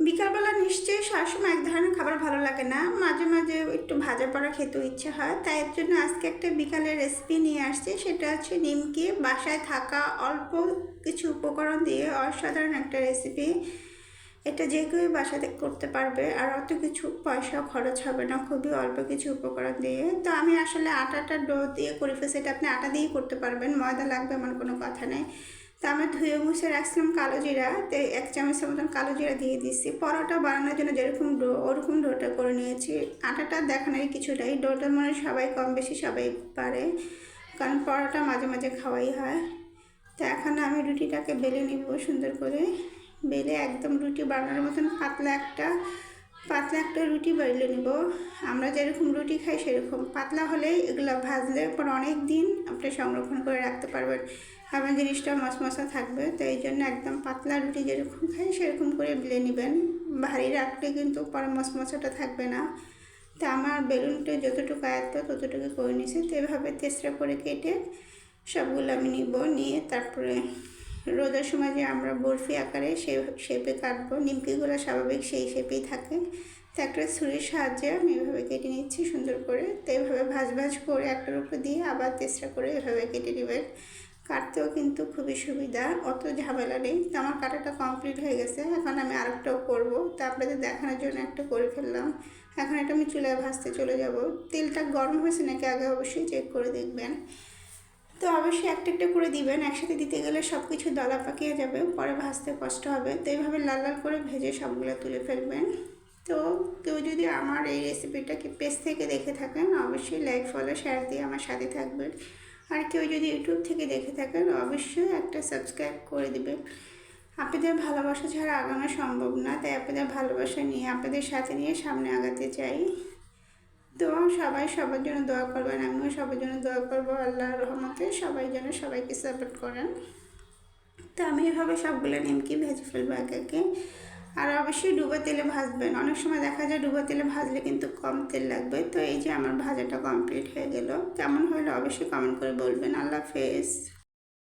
বিকালবেলা নিশ্চয়ই সবসময় এক ধরনের খাবার ভালো লাগে না। মাঝে মাঝে একটু ভাজা পড়া খেতেও ইচ্ছে হয়। তাই এর জন্য আজকে একটা বিকালের রেসিপি নিয়ে আসছি। সেটা হচ্ছে নিমকি। বাসায় থাকা অল্প কিছু উপকরণ দিয়ে অসাধারণ একটা রেসিপি এটা যে কেউ বাসাতে করতে পারবে। আর অত কিছু পয়সা খরচ হবে না। খুবই অল্প কিছু উপকরণ দিয়ে। তো আমি আসলে আটাটা ডো দিয়ে করে ফেলছি এটা আপনি আটা দিয়েই করতে পারবেন। ময়দা লাগবে এমন কোনো কথা নেই। তো আমি ধুয়ে মুছে রাখছিলাম কালো জিরা। তো এক চামচের মতন কালো জিরা দিয়ে দিচ্ছি। পরোটা বানানোর জন্য যেরকম ডো, ওরকম ডোটা করে নিয়েছি। আটাটা দেখানোর কিছুটাই। ডোটা মানে সবাই কম বেশি সবাই পারে, কারণ পরোটা মাঝে মাঝে খাওয়াই হয়। তো এখন আমি রুটিটাকে বেলে নিব সুন্দর করে। বেলে একদম রুটি বানানোর মতন পাতলা একটা পাতলা একটা রুটি বেলে নিব। আমরা যেরকম রুটি খাই সেরকম। পাতলা হলে এগুলো ভাজলে পর অনেক দিন আপনি সংরক্ষণ করে রাখতে পারবেন। এবং জিনিসটা মশমশা থাকবে, তো এই জন্য একদম পাতলা রুটি যেরকম খাই সেরকম করে বেলে নেবেন। ভারী রাখলে কিন্তু পরে মশমশাটা থাকবে না। তো আমার বেলুনটা যতটুকু আয়ত্ত ততটুকু করে নিয়েছি। তো এভাবে তেসরা করে কেটে সবগুলো আমি নিব, নিয়ে তারপরে রোদের সময় যে আমরা বরফি আকারে সে শেপে কাটবো, নিমকিগুলো স্বাভাবিক সেই শেপেই থাকে। তো একটা ছুরির সাহায্যে আমি এভাবে কেটে নিচ্ছি সুন্দর করে। তো এইভাবে ভাজ ভাজ করে একটার উপর দিয়ে আবার তেসরা করে এভাবে কেটে নেবেন কাটতেও কিন্তু খুবই সুবিধা, অত ঝামেলা নেই। তো আমার কাটাটা কমপ্লিট হয়ে গেছে, এখন আমি আরেকটাও করব। তো আপনাদের দেখানোর জন্য একটা করে ফেললাম। এখন এটা আমি চুলায় ভাজতে চলে যাব। তেলটা গরম হয়েছে নাকি আগে অবশ্যই চেক করে দেখবেন। তো অবশ্যই একটা একটা করে দিবেন, একসাথে দিতে গেলে সব কিছু দলা পাকিয়ে যাবে, পরে ভাজতে কষ্ট হবে। তো এইভাবে লাল লাল করে ভেজে সবগুলো তুলে ফেলবেন। তো কেউ যদি আমার এই রেসিপিটাকে পেজ থেকে দেখে থাকেন, অবশ্যই লাইক ফলো শেয়ার দিয়ে আমার সাথে থাকবেন। আর কেউ যদি ইউটিউব থেকে দেখে থাকেন, অবশ্যই একটা সাবস্ক্রাইব করে দেবেন। আপনাদের ভালোবাসা ছাড়া আগানো সম্ভব না, তাই আপনাদের ভালোবাসা নিয়ে, আপনাদের সাথে নিয়ে সামনে আগাতে চাই। তো সবাই সবার জন্য দোয়া করবেন, আমিও সবার জন্য দোয়া করব, আল্লাহর রহমতে সবাই যেন সবাইকে সাপোর্ট করেন। তো আমি এভাবে সবগুলো নিমকি ভেজে ফেলব একে একে। আর অবশ্যই ডুবো তেলে ভাজবেন। অনেক সময় দেখা যায় ডুবো তেলে ভাজলে কিন্তু কম তেল লাগবে। তো এই যে আমার ভাজাটা কমপ্লিট হয়ে গেল। কেমন হলে অবশ্যই কমেন্ট করে বলবেন। আল্লাহ হাফেজ।